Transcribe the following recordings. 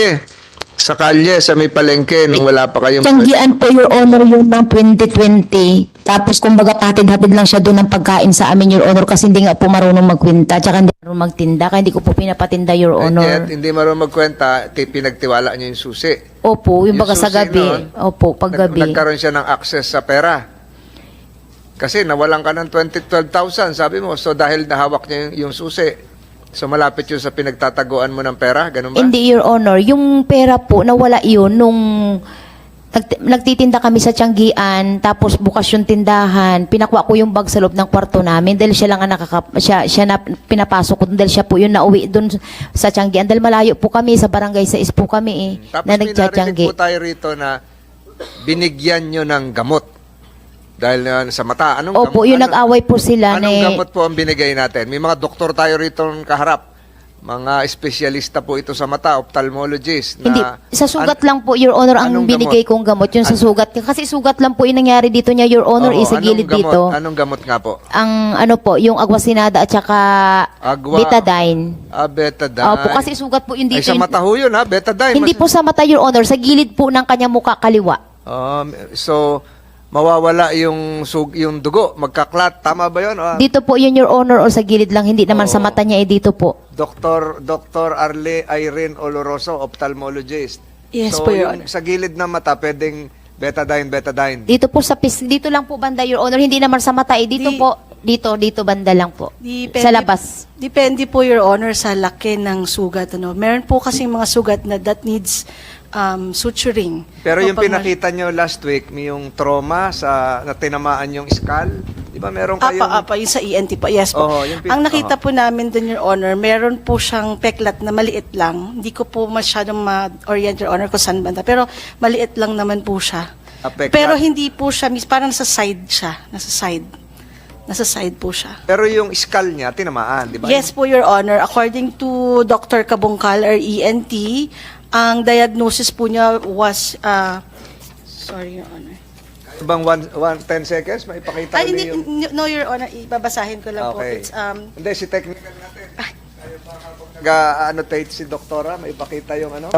Eh, sa kalye, sa may palengke, nung wala pa kayong... Tiyanggian po, Your Honor, yun ng 2020. Tapos, kumbaga, patid-hatid lang siya doon ng pagkain sa amin, Your Honor, kasi hindi nga po marunong magkwinta, tsaka hindi marunong magtinda, kaya hindi ko po pinapatinda, Your Honor. Kaya't hindi marunong magkwenta, ti- pinagtiwala niyo yung susi. Opo, yung Yung baga sa susi gabi. nun, Opo, Nag- gabi. nagkaroon siya ng access sa pera. Kasi nawalan ka ng 20, 12,000, sabi mo. So dahil nahawak niya yung, yung susi, so malapit yun sa pinagtataguan mo ng pera, ganun ba? Hindi, Your Honor. Yung pera po, nawala yun nung nagt- nagtitinda kami sa Tianggian, tapos bukas yung tindahan, pinakwa ko yung bag sa loob ng kwarto namin dahil siya lang ang nakaka, siya, siya na pinapasok ko dahil siya po yung nauwi doon sa Tianggian dahil malayo po kami, sa barangay sa po kami eh, Tapos na may narinig nagtiyanggi. po tayo rito na binigyan nyo ng gamot. Dahil uh, sa mata. Anong Opo, yung Ano- nag-away po sila Anong ni... gamot po ang binigay natin? May mga doktor tayo rito kaharap. Mga espesyalista po ito sa mata, ophthalmologist. Na, Hindi, sa sugat An- lang po, Your Honor, ang Anong binigay gamot? kong gamot, yung sa sugat. Kasi sugat lang po yung nangyari dito niya, Your Honor, Oo, isa anong gilid gamot? dito. Anong gamot nga po? Ang ano po, yung agwasinada at saka Agwa. betadine. Ah, betadine. Opo, kasi sugat po yung Ay, dito. sa mata ho yun ha, betadine. Hindi Mas- po sa mata, Your Honor, sa gilid po ng kanyang muka kaliwa. Um, so, mawawala yung sug yung dugo, magkaklat. Tama ba yun? Ah, Dito po yun, Your Honor, o sa gilid lang, hindi naman sa Oo. mata niya, eh, dito po. Dr. Dr. Arle Irene Oloroso, ophthalmologist. Yes so, po, Your yung sa gilid ng mata, pwedeng betadine, betadine. Dito po sa pis, dito lang po banda, Your Honor, hindi naman sa mata, eh, dito Di- po, dito, dito banda lang po. Depende, Sa labas. Depende po, Your Honor, sa laki ng sugat. Ano. Meron po kasing mga sugat na that needs um, suturing. Pero yung pinakita nyo last week, may yung trauma sa na tinamaan yung skull. Di ba meron kayong... Apa, apa, yung sa ENT po. Yes po. Oo, yung Ang nakita oo. po namin dun, Your Honor, meron po siyang peklat na maliit lang. Hindi ko po masyadong ma-orient, Your Honor, kung saan banda. Pero maliit lang naman po siya. Ah, peklat. Pero hindi po siya, parang nasa side siya. Nasa side. Nasa side po siya. Pero yung skull niya, tinamaan, di ba? Yes po, Your Honor. According to Dr. Kabungkal or ENT, ang diagnosis po niya was, uh, sorry, Your Honor. Bang one, one, 10 seconds, may ipakita Ay, hindi, yung... no, Your Honor, ibabasahin ko lang po. Okay. It's, um, Hindi, si technical natin. Nag-annotate si doktora, may ipakita yung ano?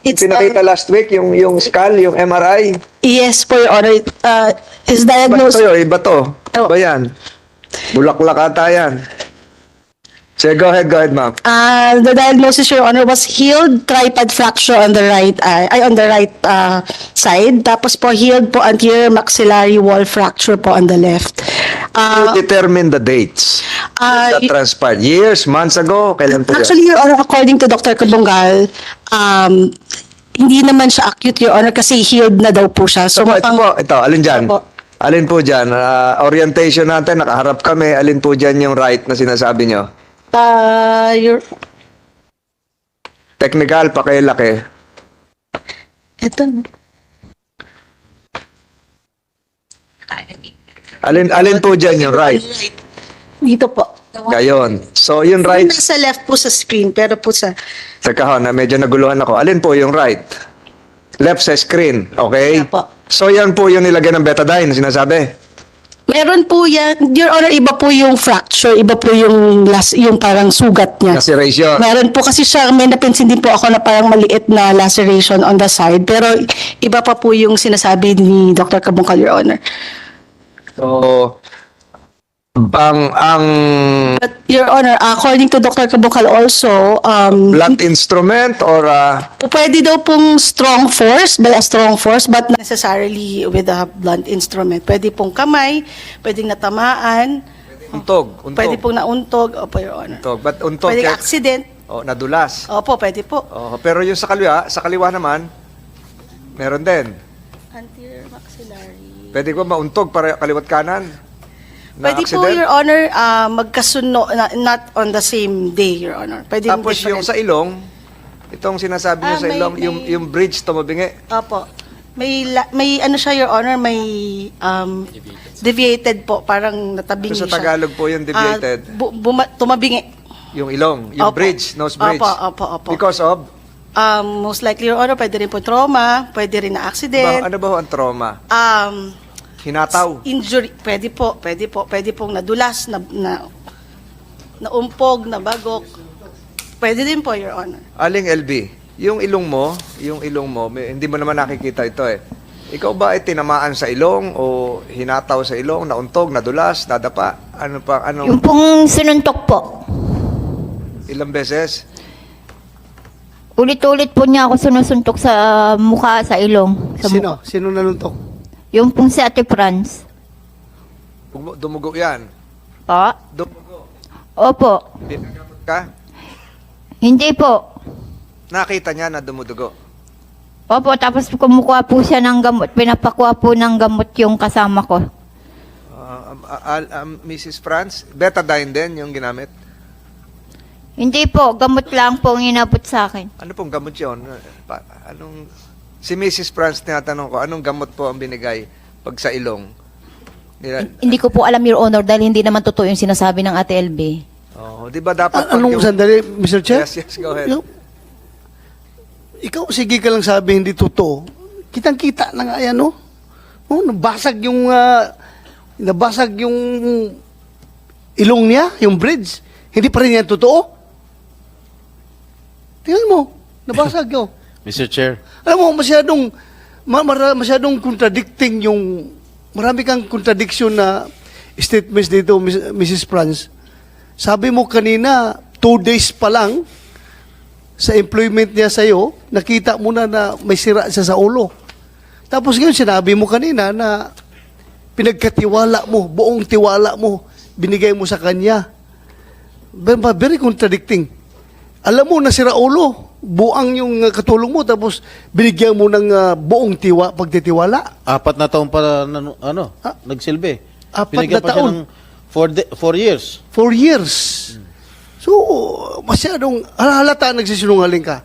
it's, Pinakita um, last week, yung yung skull, yung MRI. yes po, Your Honor. Uh, is Ba't diagnosed, to yun? Iba to. Oh. Ba yan? Bulaklak ata yan. Sige, go ahead, go ahead, ma'am. uh, the diagnosis, Your Honor, was healed tripod fracture on the right eye, ay, on the right uh, side. Tapos po, healed po anterior maxillary wall fracture po on the left. Uh, you determine the dates uh, that transpired. Years, months ago, kailan po? Actually, Your Honor, according to Dr. Kabungal, um, hindi naman siya acute, Your Honor, kasi healed na daw po siya. So, po, ito po, ito, alin dyan? Opo. Alin po dyan? Ah, orientation natin, nakaharap kami. Alin po dyan yung right na sinasabi nyo? Your, Technical, pakilaki. ito. Alin, alin po dyan yung right? Dito po. Gayon. So, yung right, Nasa left po sa screen, pero po sa... Teka ho, na medyo naguluhan ako. Alin po yung right? Left sa screen, okay? Yeah po. So, yan po yung nilagay ng betadine, sinasabi. Meron po yan, Your Honor, iba po yung fracture, iba po yung, las, yung parang sugat niya. Laceration. Meron po kasi siya, may napinsin din po ako na parang maliit na laceration on the side, pero iba pa po yung sinasabi ni Dr. Kabungkal, Your Honor. So, ang, ang But, Your Honor, according to Dr. Kabukal also, um, blunt instrument or uh, pwede daw pong strong force, by a strong force, but not necessarily with a blunt instrument. Pwede pong kamay, pwedeng natamaan, untog? Untog. pwede pong nauntog, opo, Your Honor. Untog. But untog, Pwede kaya- accident, oh, nadulas. opo, pwede po. Oh, pero yung sa kaliwa, sa kaliwa naman, meron din. Anterior maxillary. Pwede ko mauntog para kaliwat kanan. Na Pwede po, accident. Your Honor, ah, magkasuno, na- not on the same day, Your Honor. Pwede Tapos yung sa ilong, itong sinasabi niyo Ah, sa may- ilong, yung, may- yung bridge tumabingi. Opo. May, la- may ano siya, Your Honor, may um, deviated po, parang natabingi So, sa siya. Tagalog po yung deviated. Ah, bu- buma- tumabingi. Yung ilong, yung Opo. bridge, nose bridge. Opo, opo, opo. Because of, Um, most likely, Your Honor, pwede rin po trauma, pwede rin na ba, accident. ano ba ho ang trauma? Um, Hinataw. injury, pwede po, pwede po, pwede pong nadulas, na, na, naumpog, nabagok. Pwede din po, Your Honor. Aling LB, yung ilong mo, yung ilong mo, may- hindi mo naman nakikita ito eh. Ikaw ba ay tinamaan sa ilong o hinataw sa ilong, nauntog, nadulas, nadapa? Ano pa, anong, Yung pong sinuntok po. ilang beses? Ulit-ulit po niya ako sinusuntok sa mukha, sa ilong. Sa Sino? mukha. Sino nanuntok? Yung pong si Ate Franz. Dum- Dumugo yan. Po? Dumugo. Opo. Binagamot ka? Hindi po. Nakita niya na dumudugo. Opo, tapos kumukuha po siya ng gamot. Pinapakuha po ng gamot yung kasama ko. Uh, um, uh, al- um, Mrs. Franz, betadine din yung ginamit. Hindi po, gamot lang po ang inabot sa akin. Ano pong gamot yun? Pa, anong, si Mrs. Franz tinatanong ko, anong gamot po ang binigay pag sa ilong? Nila, Hindi ko po alam, Your Honor, dahil hindi naman totoo yung sinasabi ng Ate LB. oh, di ba dapat A- anong yung- sandali, Mr. Chair? Yes, yes, go ahead. Ikaw, ikaw, sige ka lang sabi, hindi totoo. Kitang-kita na nga yan, no? Oh, nabasag yung, ah, nabasag yung ilong niya, yung bridge. Hindi pa rin yan totoo. Tingnan mo, nabasag yun. Mr. Chair, Alam mo, masyadong, masyadong contradicting yung, marami kang contradiction na statements dito, Mrs. Franz. Sabi mo kanina, two days pa lang, sa employment niya sa'yo, nakita mo na na may sira siya sa ulo. Tapos ngayon, sinabi mo kanina na pinagkatiwala mo, buong tiwala mo, binigay mo sa kanya. Very, contradicting. Alam mo, nasira ulo. Buang yung uh, katulong mo, tapos binigyan mo ng uh, buong tiwa, pagtitiwala. apat na taon pa na, ano, Ah, nagsilbi. apat Binigyan na pa siya taon? ng four, de- four years. For years. So, masyadong halata nagsisinungaling ka.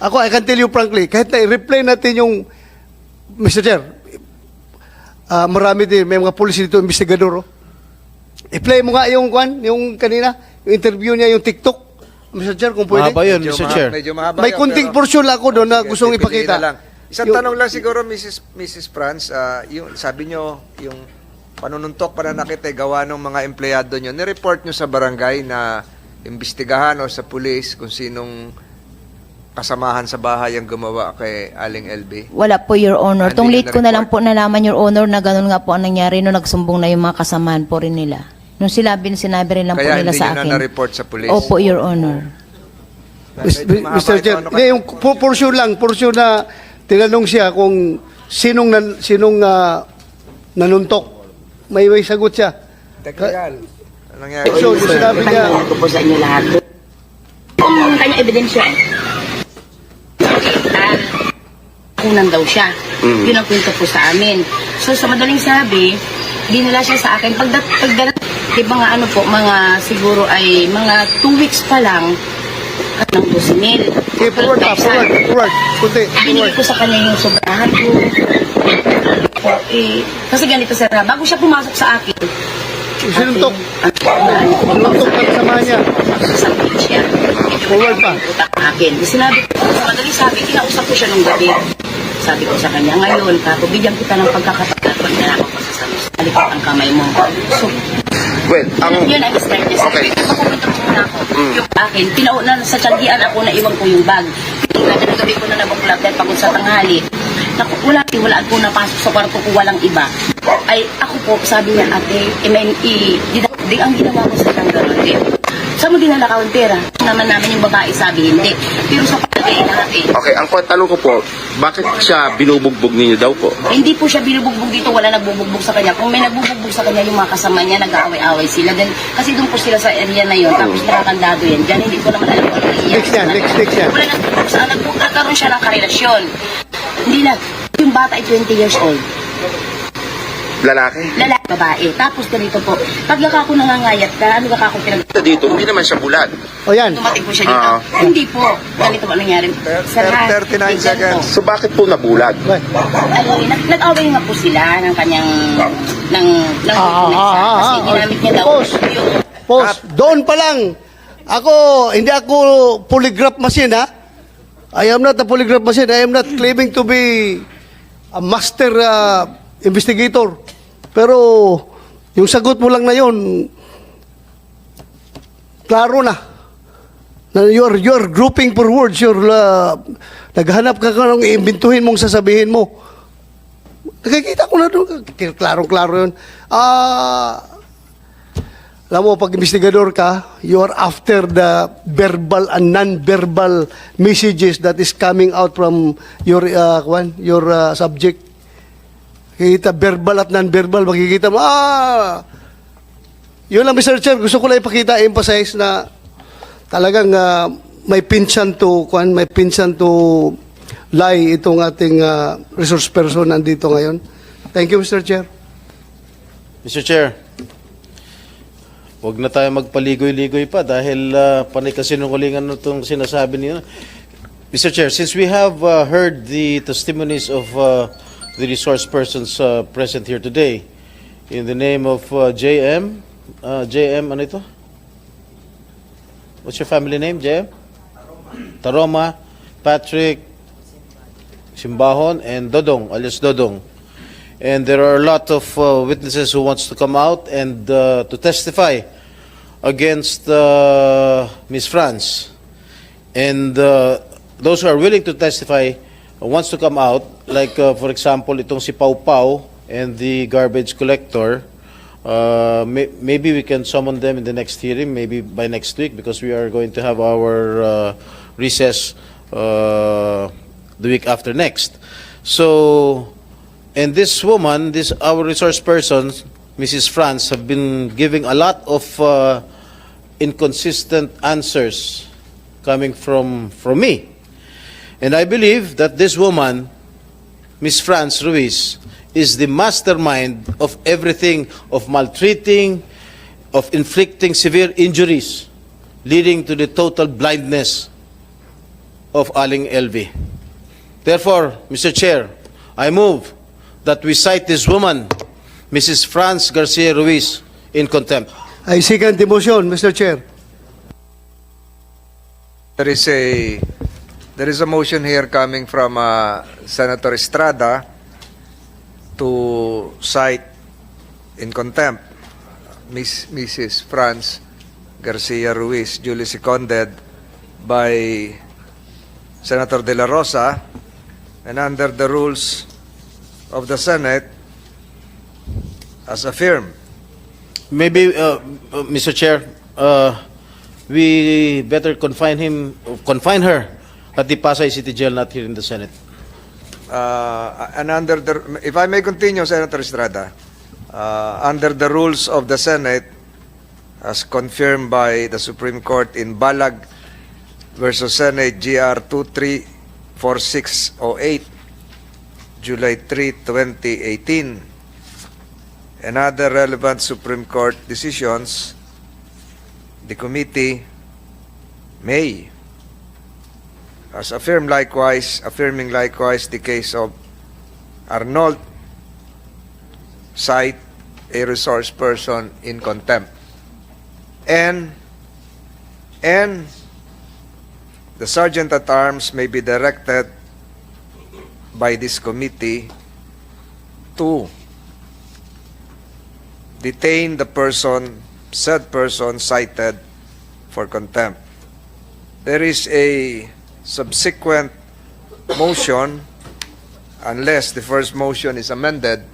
Ako, I can tell you frankly, kahit na i-replay natin yung, Mr. Chair, ah, marami din, may mga police dito, investigador, oh. I-play mo nga yung, kwan, yung kanina, yung interview niya, yung TikTok. Mr. Chair, kung pwede. Mahaba yun, Medyo Mr. Chair. Medyo mahaba May yun, kunting pero- portion lang ako doon na Sige, gustong pipiliin ipakita. na lang. Isang Yung- tanong lang siguro, Mrs. Mrs. Franz, ah, yung, sabi nyo, yung panununtok pananakit ay gawa ng mga empleyado nyo. Nireport nyo sa barangay na imbestigahan o sa pulis kung sinong kasamahan sa bahay ang gumawa kay Aling LB. Wala po, Your Honor. Hindi late ko na lang po nalaman, Your Honor, na ganun nga po ang nangyari nung nagsumbong na yung mga kasamaan po rin nila. Nung sinabi, sinabi rin lang po Kaya nila hindi sa nyo na akin. na-report sa pulis. Opo, Your Honor. Mis- Medyo mahaba Mr. ito, Chair, ano hindi, yung po- portion lang, portion na tinanong siya kung sinong nan, sinong ah, nanuntok. May may sagot siya. Technical. Anong nangyari? So, yung sinabi niya, Tanong ko po sa inyo lahat. Kung kanyang ebidensya, ah, kunan daw siya. Yun ang kwento po sa amin. So, sa madaling sabi, dinala siya sa akin. Pag, pagdala, di ba nga ano po, mga siguro ay mga two weeks pa lang, ng 12 mil. okay, forward pa, forward, forward, kunti, Binigay forward. ko sa kanya yung sobrahan ko. Eh, kasi ganito sir, bago siya pumasok sa akin, sinuntok, Ano, sinuntok na kasama niya. sa siya. Forward pa. Utak akin. Sinabi ko, sa madaling sabi, kinausap ko siya nung gabi. Sabi ko sa kanya, ngayon, kako, bigyan kita ng pagkakataon pag nalaman ko sa sabi. Alikot ang kamay mo. So, Well, ang yun ang start niya. Okay. Ko muna ako. Yung akin, pinauna sa tiyanggian ako na iwan ko yung bag. Ng gabi ko na nabuklat dahil pagod sa tanghali. Naku, wala, wala ako napasok sa kwarto ko, walang iba. Ay, ako po, sabi niya, ate, I mean, i, di, di, ang ginawa ko sa kang din. Saan mo dinala ka ang pera? Naman namin yung babae sabi, hindi. Pero sa palagay natin, okay, ang tanong ko po, bakit siya binubugbog ninyo daw po? Hindi po siya binubugbog dito, wala nagbubugbog sa kanya. Kung may nagbubugbog sa kanya, yung mga kasama niya, nag-aaway-aaway sila. Then, kasi doon po sila sa area na yun, tapos nakakandado yan. Diyan, hindi ko naman alam kung ano nangyayari. Next yan, next, next yan. Wala nagbubugbog sa nagbubugbog, nagkaroon siya ng karelasyon. Hindi na, yung bata ay 20 years old. Lalaki? Lalaki, babae. Tapos ganito po, pag ako nangangayat ka, ano ka ako pinag... Dito, hindi naman siya bulag. O yan, Dumating po siya dito. Ah. Hindi po. Ganito po nangyari. Ha? 39 Ganito. seconds. So bakit po nabulag? Ay, nag, nag-away nga po sila ng kanyang ng ng Ah, ah, ah, ah, kasi ah. ginamit niya daw Pause. yung Pause. Doon pa lang. Ako, hindi ako polygraph machine, ha? I am not a polygraph machine. I am not claiming to be a master uh, investigator. Pero, yung sagot mo lang na yon, klaro na. Na you're, you're grouping for words. You're, uh, naghanap ka ka ng iimbintuhin mong sasabihin mo. Nakikita ko na doon. Klarong-klaro yun. Ah... alam mo, pag investigador ka, you are after the verbal and non-verbal messages that is coming out from your uh, your uh, subject. Kita verbal at non-verbal, makikita mo, ah! Yun lang, Mr. Chair, gusto ko lang ipakita, emphasize na talagang ah, may pinsan to, kwan, may pinsan to lie itong ating ah, resource person nandito ngayon. Thank you, Mr. Chair. Mr. Chair, huwag na tayo magpaligoy-ligoy pa dahil uh, panay kasinungalingan na itong sinasabi niyo. Mr. Chair, since we have uh, heard the testimonies of uh, the resource persons uh, present here today, in the name of uh, JM, uh, JM, ano ito? What's your family name, JM? Taroma, Taroma Patrick, Simbahon, and Dodong, alias Dodong. And there are a lot of uh, witnesses who wants to come out and uh, to testify against uh, Ms. France. And uh, those who are willing to testify wants to come out, like uh, for example, itong si Pau Pau and the garbage collector. Uh, may, maybe we can summon them in the next hearing, maybe by next week, because we are going to have our uh, recess uh, the week after next. So, and this woman, this our resource person, Mrs. France, have been giving a lot of uh, inconsistent answers coming from from me. And I believe that this woman, Miss France Ruiz, is the mastermind of everything of maltreating, of inflicting severe injuries, leading to the total blindness of Aling LV. Therefore, Mr. Chair, I move that we cite this woman, Mrs. France Garcia Ruiz, in contempt. I second the motion, Mr. Chair. There is a there is a motion here coming from uh, Senator Estrada to cite in contempt Miss Mrs. Franz Garcia Ruiz, duly seconded by Senator De La Rosa, and under the rules of the Senate, as affirmed. Maybe, uh, uh, Mr. Chair, uh, we better confine him, confine her at the Pasay City Jail, not here in the Senate. Uh, and under the, if I may continue, Senator Estrada, uh, under the rules of the Senate, as confirmed by the Supreme Court in Balag versus Senate GR 234608, July 3, 2018, and other relevant Supreme Court decisions, the committee may as affirmed likewise, affirming likewise the case of Arnold, cite a resource person in contempt. And, and the sergeant at arms may be directed by this committee to detain the person, said person cited for contempt. There is a subsequent motion, unless the first motion is amended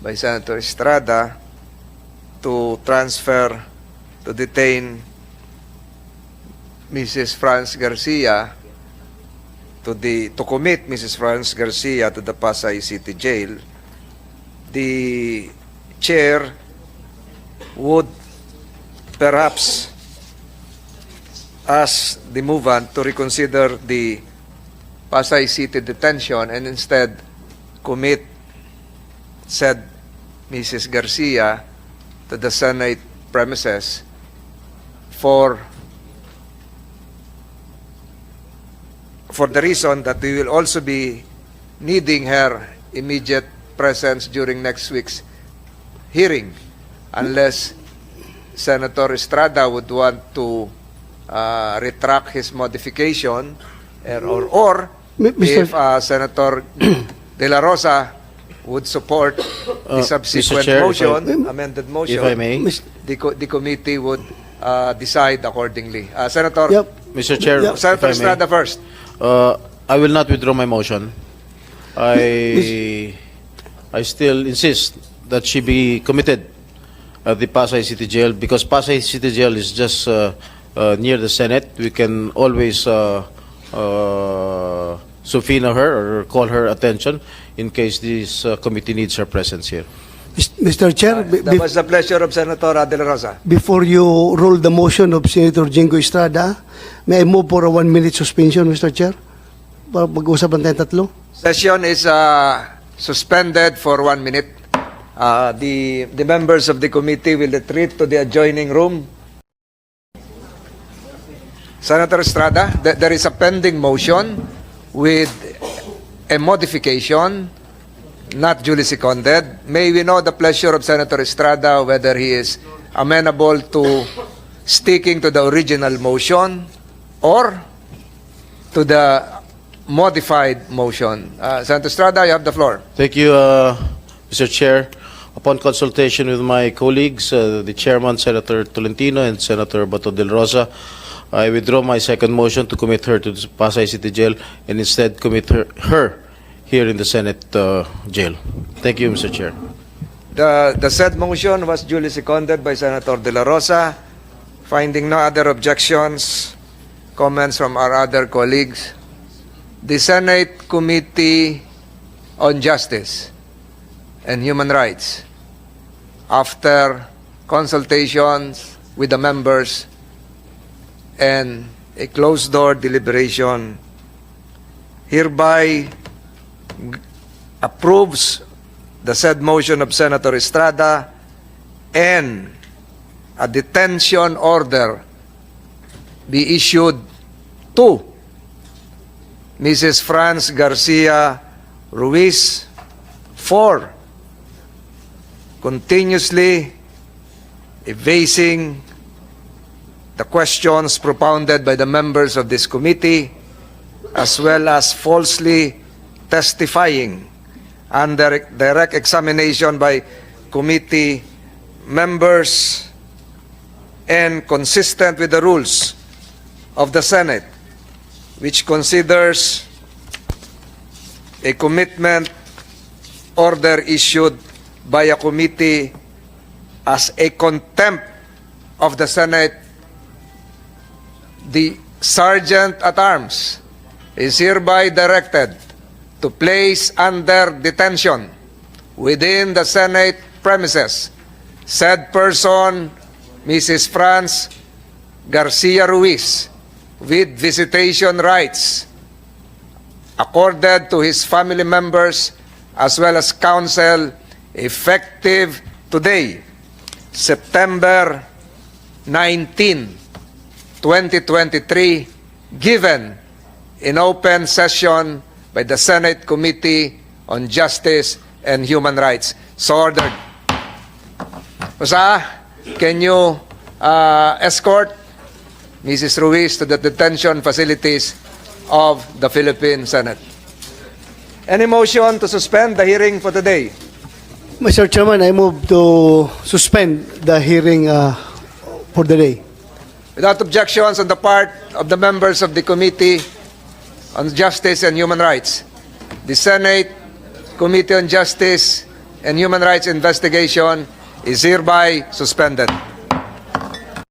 by Senator Estrada, to transfer, to detain Mrs. Franz Garcia to the to commit Mrs. Franz Garcia to the Pasay City Jail, the chair would perhaps ask the movant to reconsider the Pasay City detention and instead commit said Mrs. Garcia to the Senate premises for for the reason that we will also be needing her immediate presence during next week's hearing unless Senator Estrada would want to uh, retract his modification or or, or Mr. if uh, Senator De La Rosa would support the Uh, subsequent. Chair, if I- motion, amended motion, If I may. the, co- the committee would uh, decide accordingly. Uh, Senator Yep. Mr. Chair, Yeah, if Senator I may, Estrada first. uh, I will not withdraw my motion. I, I still insist that she be committed at the Pasay City Jail because Pasay City Jail is just uh, uh, near the Senate. We can always uh, uh, subpoena her or call her attention in case this uh, committee needs her presence here. Mr. Chair, be- That was the pleasure of Senator De La Rosa. before you rule the motion of Senator Jingo Estrada, may I move for a one-minute suspension, Mr. Chair? Para mag-usapan tayong tatlo. Session is uh, suspended for one minute. Uh, the, the members of the committee will retreat to the adjoining room. Senator Estrada, th- there is a pending motion with a modification, not duly seconded. May we know the pleasure of Senator Estrada whether he is amenable to sticking to the original motion or to the modified motion. Uh, Senator Estrada, you have the floor. Thank you, uh, Mr. Chair. Upon consultation with my colleagues, uh, the Chairman, Senator Tolentino, and Senator Bato del Rosa, I withdraw my second motion to commit her to Pasay City Jail and instead commit her, her here in the Senate uh, jail. Thank you, Mr. Chair. The, the said motion was duly seconded by Senator De La Rosa. Finding no other objections, comments from our other colleagues, the Senate Committee on Justice and Human Rights, after consultations with the members and a closed-door deliberation, hereby approves the said motion of Senator Estrada and a detention order be issued to Mrs. Franz Garcia Ruiz for continuously evasing the questions propounded by the members of this committee as well as falsely testifying under direct examination by committee members and consistent with the rules of the Senate, which considers a commitment order issued by a committee as a contempt of the Senate, the Sergeant at Arms is hereby directed to place under detention within the Senate premises said person, Mrs. Franz Garcia Ruiz, with visitation rights accorded to his family members as well as counsel effective today, September 19, 2023, given in open session by the Senate Committee on Justice and Human Rights. So ordered. Usa, can you uh, escort Mrs. Ruiz to the detention facilities of the Philippine Senate? Any motion to suspend the hearing for today? Mr. Chairman, I move to suspend the hearing uh, for the day. Without objections on the part of the members of the Committee on Justice and Human Rights, the Senate Committee on Justice and Human Rights investigation is hereby suspended.